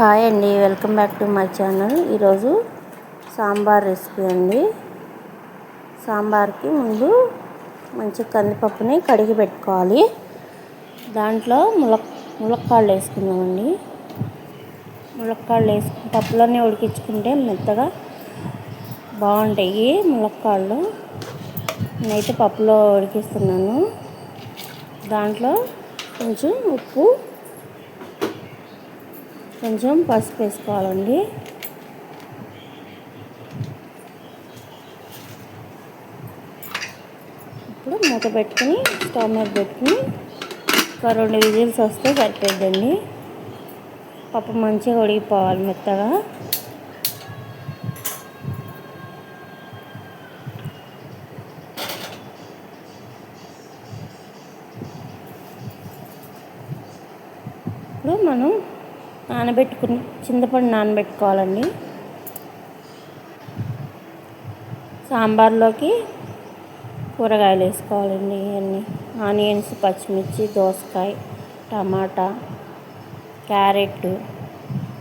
Hi అండి welcome back to my channel. ఈరోజు sambar recipe అండి. సాంబార్కి ముందు మంచి కందిపప్పుని కడిగి పెట్టుకోవాలి. దాంట్లో ములక్ ములక్కాళ్ళు వేసుకుందామండి. ములక్కాళ్ళు వేసుకు పప్పులోనే ఉడికించుకుంటే మెత్తగా బాగుంటాయి ములక్కాళ్ళు నేనైతే పప్పులో ఉడికిస్తున్నాను. దాంట్లో కొంచెం ఉప్పు కొంచెం పసుపు వేసుకోవాలండి. ఇప్పుడు మూత పెట్టుకుని స్టవ్ మీద పెట్టుకుని ఒక రెండు విజిల్స్ వస్తే సరిపోద్దండి పప్పు మంచిగా ఉడికిపోవాలి మెత్తగా. నానబెట్టుకుని చింతపండు నానబెట్టుకోవాలండి. సాంబార్లోకి కూరగాయలు వేసుకోవాలండి ఇవన్నీ. ఆనియన్స్ పచ్చిమిర్చి దోసకాయ టమాటా క్యారెట్.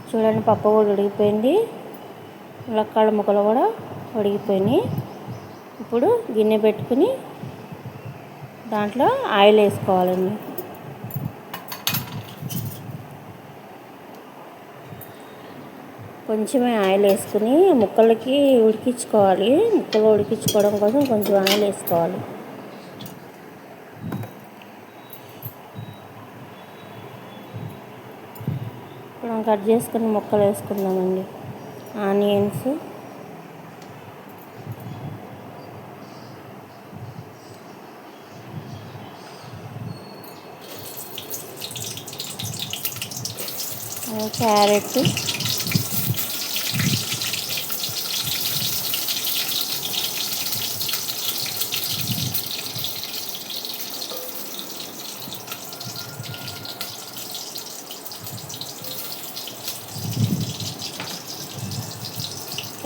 చూడండి పప్పు కూడా ఉడిగిపోయింది ములక్కాడ ముక్కలు కూడా ఉడిగిపోయినాయి ఇప్పుడు గిన్నె పెట్టుకుని దాంట్లో ఆయిల్ వేసుకోవాలండి. కొంచెమే ఆయిల్ వేసుకుని ముక్కలకి ఉడికించుకోవాలి. ముక్కలు ఉడికించుకోవడం కోసం కొంచెం ఆయిల్ వేసుకోవాలి. ఇప్పుడు కట్ చేసుకుని ముక్కలు వేసుకుందామండి. ఆనియన్స్. క్యారెట్.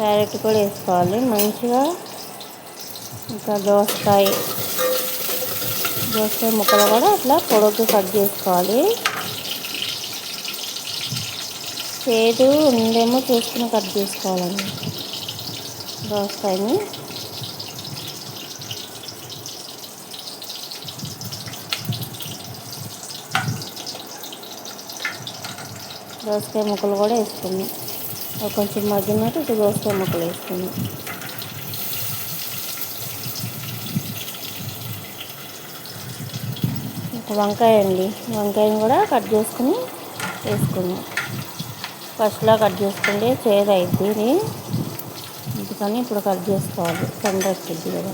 క్యారెట్ కూడా వేసుకోవాలి. మంచిగా ఇంకా దోసకాయ దోసకాయ ముక్కలు కూడా అట్లా పొడవుకి కట్ చేసుకోవాలి. చేదు ఉందేమో చూసుకుని కట్ చేసుకోవాలండి దోసకాయని. దోసకాయ ముక్కలు కూడా వేసుకున్నాం కొంచెం మగ్గినట్టు ఇటు దోసకాయ ముక్కలు వేసుకున్నాం ఒక వంకాయ అండి. వంకాయని కూడా కట్ చేసుకుని వేసుకుందాం. ఫస్ట్లో కట్ చేసుకుంటే చేదు అవుతుంది ఇది. అందుకని ఇప్పుడు కట్ చేసుకోవాలి. కండ్రెక్కిద్ది కదా.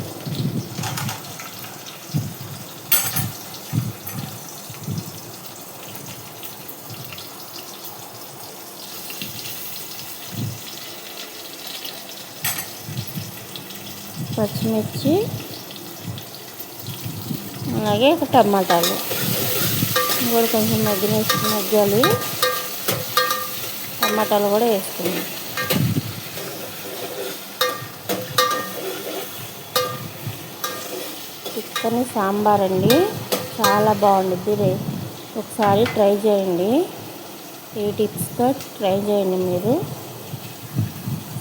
పచ్చిమిర్చి అలాగే ఒక టమాటాలు. కూడా కొంచెం మగ్గిన మగ్గాలి. టమాటాలు కూడా వేసుకున్నాం చికెన్ సాంబార్ అండి. చాలా బాగుంటుంది ఒకసారి ట్రై చేయండి. ఈ టిప్స్తో ట్రై చేయండి మీరు.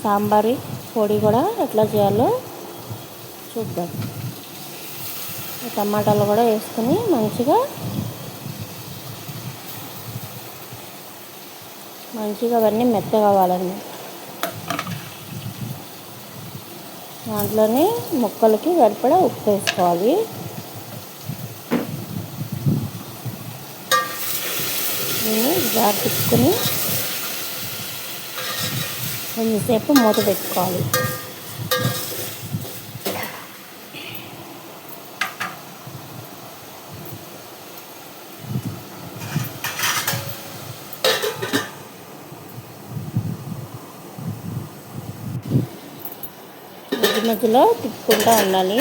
సాంబార్ పొడి కూడా ఎట్లా చేయాలో చూద్దాం. టమాటాలు కూడా వేసుకుని మంచిగా మంచిగా అవన్నీ మెత్తగా కావాలండి దాంట్లోనే ముక్కలకి సరిపడా ఉప్పు వేసుకోవాలి. దీన్ని జార్ తిప్పుకొని కొంచెంసేపు మూత పెట్టుకోవాలి. మధ్య మధ్యలో తిప్పుకుంటూ ఉండాలి.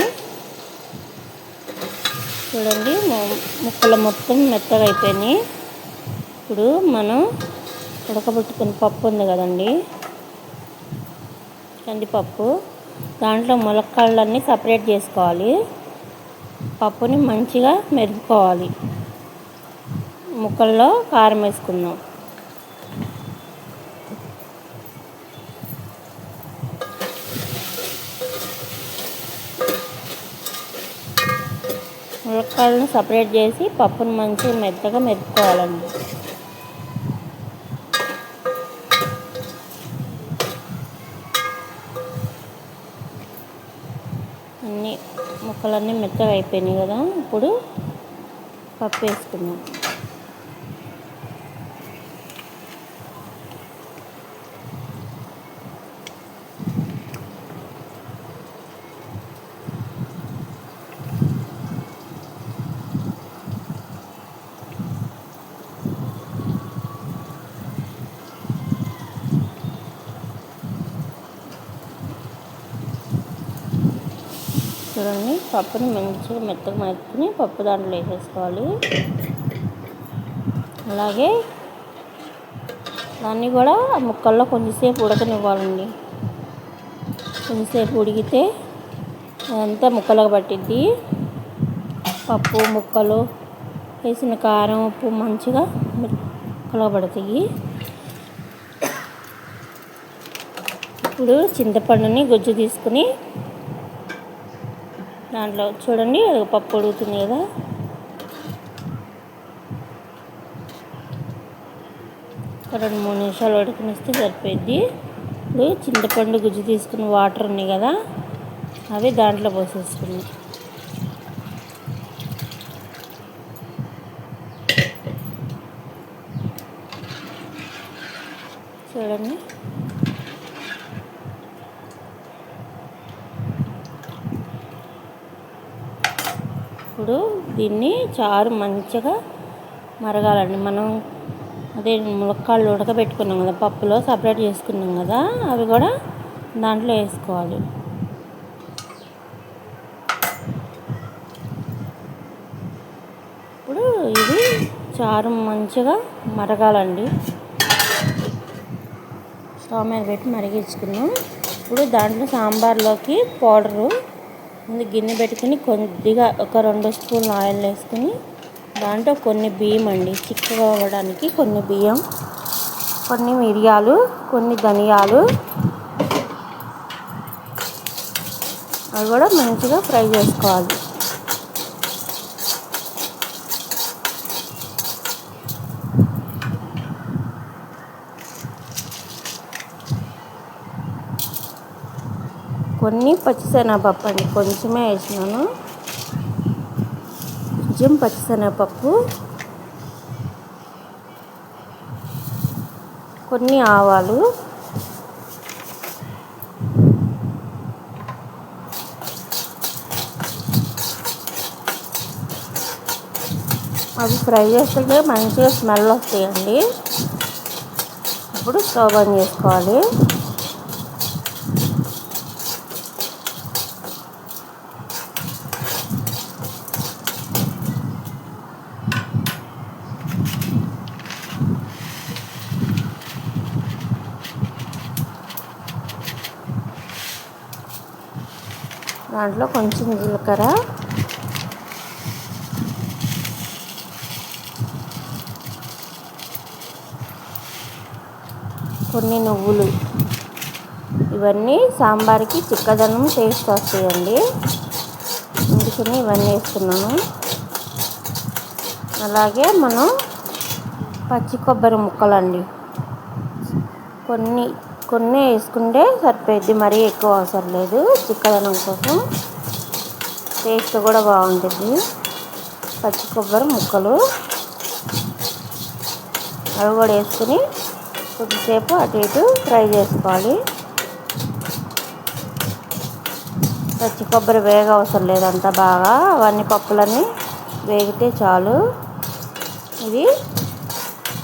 చూడండి ముక్కలు మొత్తం మెత్తగా అయిపోయినాయి. ఇప్పుడు మనం ఉడకబెట్టుకున్న పప్పు ఉంది కదండి. కందిపప్పు. దాంట్లో ములక్కాళ్ళన్నీ సపరేట్ చేసుకోవాలి. పప్పుని మంచిగా మెరుపుకోవాలి ముక్కల్లో కారం వేసుకుందాం. ముక్కలను సపరేట్ చేసి పప్పును మంచిగా మెత్తగా మెత్తుకోవాలండి అన్నీ ముక్కలన్నీ మెత్తగా అయిపోయినాయి కదా ఇప్పుడు పప్పు వేసుకున్నాం చూడండి. పప్పుని మంచిగా మెత్తగా మెత్తుకుని పప్పు దాంట్లో వేసేసుకోవాలి. అలాగే దాన్ని కూడా ముక్కల్లో కొంచెంసేపు ఉడకనివ్వాలండి. కొంచెంసేపు ఉడికితే అదంతా ముక్కలకు పట్టిద్ది. పప్పు ముక్కలు వేసిన కారం ఉప్పు మంచిగా ముక్కలకు పడతాయి. ఇప్పుడు చింతపండుని గుజ్జు తీసుకుని దాంట్లో చూడండి పప్పు అడుగుతుంది కదా. రెండు మూడు నిమిషాలు ఉడకనిస్తే సరిపోద్ది ఇప్పుడు చింతపండు గుజ్జు తీసుకున్న వాటర్ ఉన్నాయి కదా అవి దాంట్లో పోసేసుకున్నాం చూడండి. ఇప్పుడు దీన్ని చారు మంచిగా మరగాలండి. మనం అదే ములక్కాళ్ళు ఉడకబెట్టుకున్నాం కదా పప్పులో సపరేట్ చేసుకున్నాం కదా అవి కూడా దాంట్లో వేసుకోవాలి. ఇప్పుడు ఇది చారు మంచిగా మరగాలండి. స్టవ్ మీద పెట్టి మరిగించుకున్నాం ఇప్పుడు దాంట్లో సాంబార్లోకి పౌడరు ముందు గిన్నె పెట్టుకుని కొద్దిగా ఒక రెండు స్పూన్లు ఆయిల్ వేసుకుని దాంట్లో కొన్ని బియ్యం అండి చిక్కగా అవ్వడానికి కొన్ని బియ్యం కొన్ని మిరియాలు కొన్ని ధనియాలు. అవి కూడా మంచిగా ఫ్రై చేసుకోవాలి. కొన్ని పచ్చిశనగపప్పు అండి కొంచెమే వేసినాను. కొంచెం పచ్చిశనగపప్పు. కొన్ని ఆవాలు. అవి ఫ్రై చేస్తుంటే మంచిగా స్మెల్ వస్తాయండి. ఇప్పుడు స్టవ్ ఆన్ చేసుకోవాలి. దాంట్లో కొంచెం జీలకర్ర. కొన్ని నువ్వులు. ఇవన్నీ సాంబార్కి చిక్కదనం టేస్ట్ వస్తాయండి. అందుకని ఇవన్నీ వేస్తున్నాను. అలాగే మనం పచ్చి కొబ్బరి ముక్కలండి. కొన్ని కొన్ని వేసుకుంటే సరిపోద్ది మరీ ఎక్కువ అవసరం లేదు. చిక్కదనం కోసం టేస్ట్ కూడా బాగుంటుంది. పచ్చి కొబ్బరి ముక్కలు అవి కూడా వేసుకుని కొద్దిసేపు అటు ఇటు ఫ్రై చేసుకోవాలి. పచ్చి కొబ్బరి వేగ అవసరం లేదంతా బాగా. అవన్నీ పప్పులన్నీ వేగితే చాలు. ఇది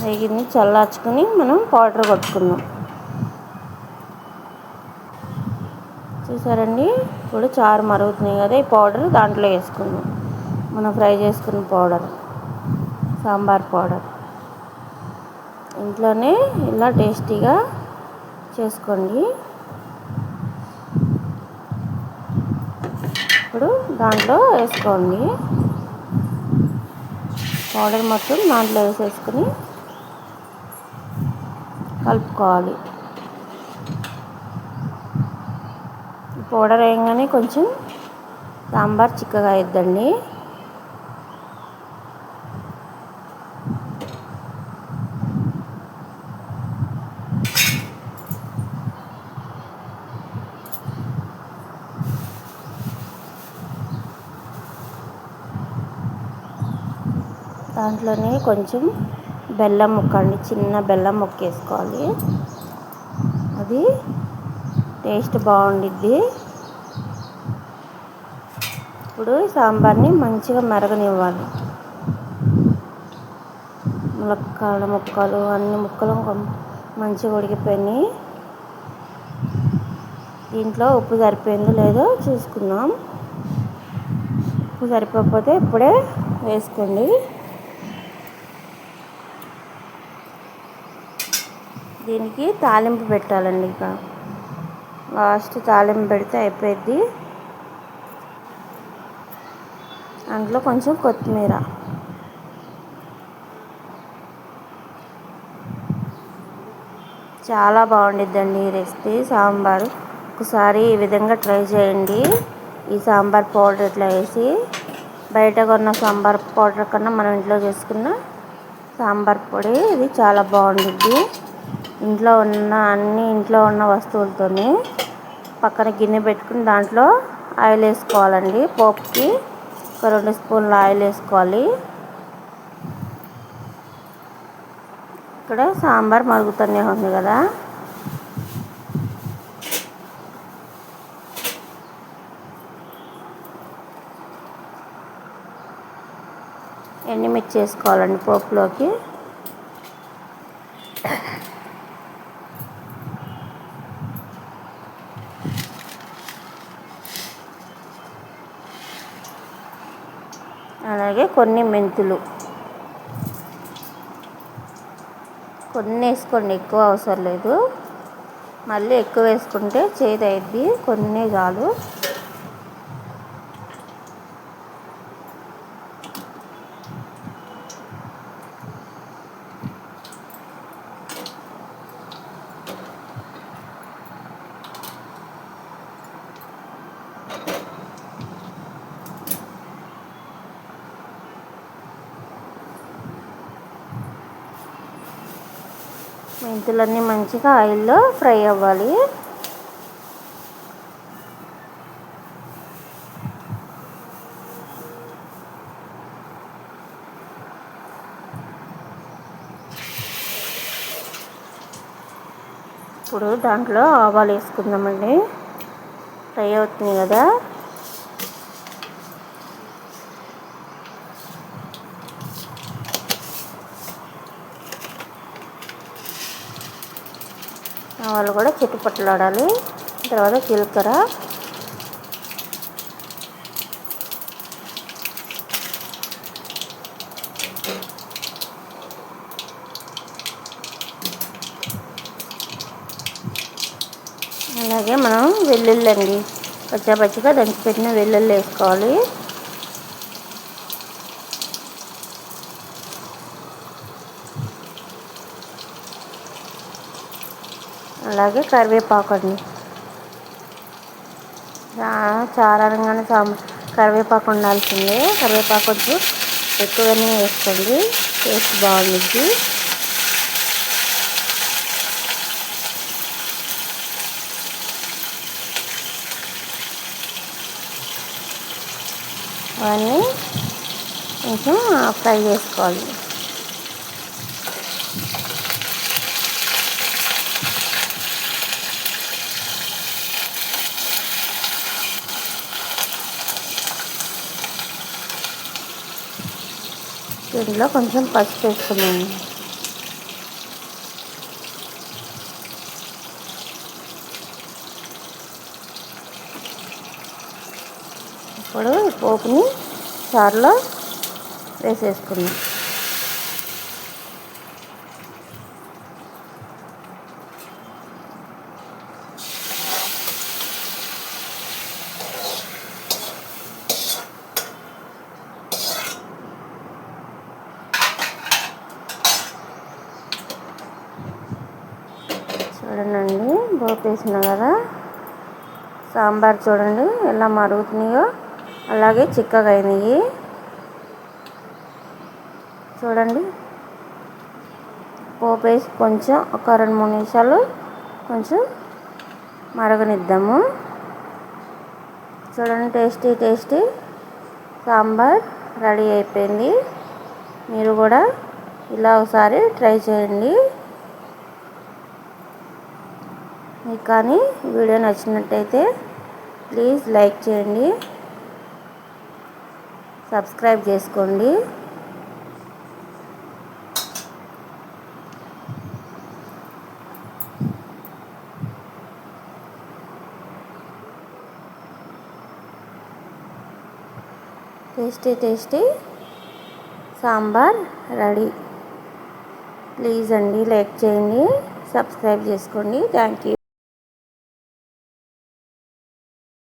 వేగింది. చల్లార్చుకుని మనం పౌడర్ కొట్టుకున్నాం చూసారండి? ఇప్పుడు చారు మరుగుతున్నాయి కదా ఈ పౌడర్ దాంట్లో వేసుకుందాం. మనం ఫ్రై చేసుకున్న పౌడర్ సాంబార్ పౌడర్. ఇంట్లోనే ఇలా టేస్టీగా చేసుకోండి. ఇప్పుడు దాంట్లో వేసుకోండి. పౌడర్ మొత్తం దాంట్లో వేసేసుకుని కలుపుకోవాలి. పౌడర్ వేయగానే కొంచెం సాంబార్ చిక్కగా అయిద్దండి. దాంట్లోనే కొంచెం బెల్లం ముక్క అండి చిన్న బెల్లం ముక్క వేసుకోవాలి. అది టేస్ట్ బాగుండిద్ది. ఇప్పుడు సాంబార్ని మంచిగా మరగనివ్వాలి. ములక్కాడ ముక్కలు అన్ని ముక్కలు మంచిగా ఉడికిపోయినాయి. దీంట్లో ఉప్పు సరిపోయిందో లేదో చూసుకుందాం. ఉప్పు సరిపోకపోతే ఇప్పుడే వేసుకోండి. దీనికి తాలింపు పెట్టాలండి ఇక. లాస్ట్ తాలింపు పెడితే అయిపోయింది అందులో కొంచెం కొత్తిమీర. చాలా బాగుండిద్దండి ఈ రెసిపీ. సాంబారు. ఒకసారి ఈ విధంగా ట్రై చేయండి. ఈ సాంబార్ పౌడర్ ఇట్లా వేసి బయట కొన్న సాంబార్ పౌడర్ కన్నా మనం ఇంట్లో చేసుకున్న సాంబార్ పొడి ఇది చాలా బాగుండిద్ది. ఇంట్లో ఉన్న అన్ని ఇంట్లో ఉన్న వస్తువులతోనే పక్కన గిన్నె పెట్టుకుని దాంట్లో ఆయిల్ వేసుకోవాలండి పోపుకి. ఒక రెండు స్పూన్లు ఆయిల్ వేసుకోవాలి. ఇక్కడ సాంబార్ మరుగుతూనే ఉంది కదా. ఎండుమిర్చి వేసుకోవాలండి పోపులోకి. అలాగే కొన్ని మెంతులు. కొన్ని వేసుకోండి ఎక్కువ అవసరం లేదు. మళ్ళీ ఎక్కువ వేసుకుంటే చేదు అయింది కొన్ని చాలు. మెంతులన్నీ మంచిగా ఆయిల్లో ఫ్రై అవ్వాలి. ఇప్పుడు దాంట్లో ఆవాలు వేసుకుందామండి. ఫ్రై అవుతుంది కదా. వాళ్ళు కూడా ఆడాలి తర్వాత జీలకర్ర. అలాగే మనం వెల్లుల్లి అండి. పచ్చా పచ్చిగా దంచిపెట్టిన వెల్లుల్లి వేసుకోవాలి. అలాగే కరివేపాకు అండి చారణంగానే కరివేపాకు ఉండాల్సిందే. కరివేపాకు కొంచెం ఎక్కువగానే వేసుకోండి. టేస్ట్ బాగుంటుంది అవన్నీ కొంచెం ఫ్రై చేసుకోవాలి. దీంట్లో కొంచెం పసుపు వేసుకున్నాను ఇప్పుడు పోపుని చారులో వేసేసుకున్నాం చూడండి పోపు వేసిన కదా? సాంబార్ చూడండి ఎలా మరుగుతున్నాయో. అలాగే చిక్కగా అయినాయి. చూడండి. పోపు వేసి కొంచెం ఒక రెండు మూడు నిమిషాలు కొంచెం మరగనిద్దాము. చూడండి టేస్టీ టేస్టీ సాంబార్ రెడీ అయిపోయింది. మీరు కూడా ఇలా ఒకసారి ట్రై చేయండి. కానీ వీడియో నచ్చినట్టయితే ప్లీజ్ లైక్ చేయండి. సబ్స్క్రైబ్ చేసుకోండి. Tasty tasty sambar ready. Please అండి లైక్ చేయండి సబ్స్క్రైబ్ చేసుకోండి. Thank you.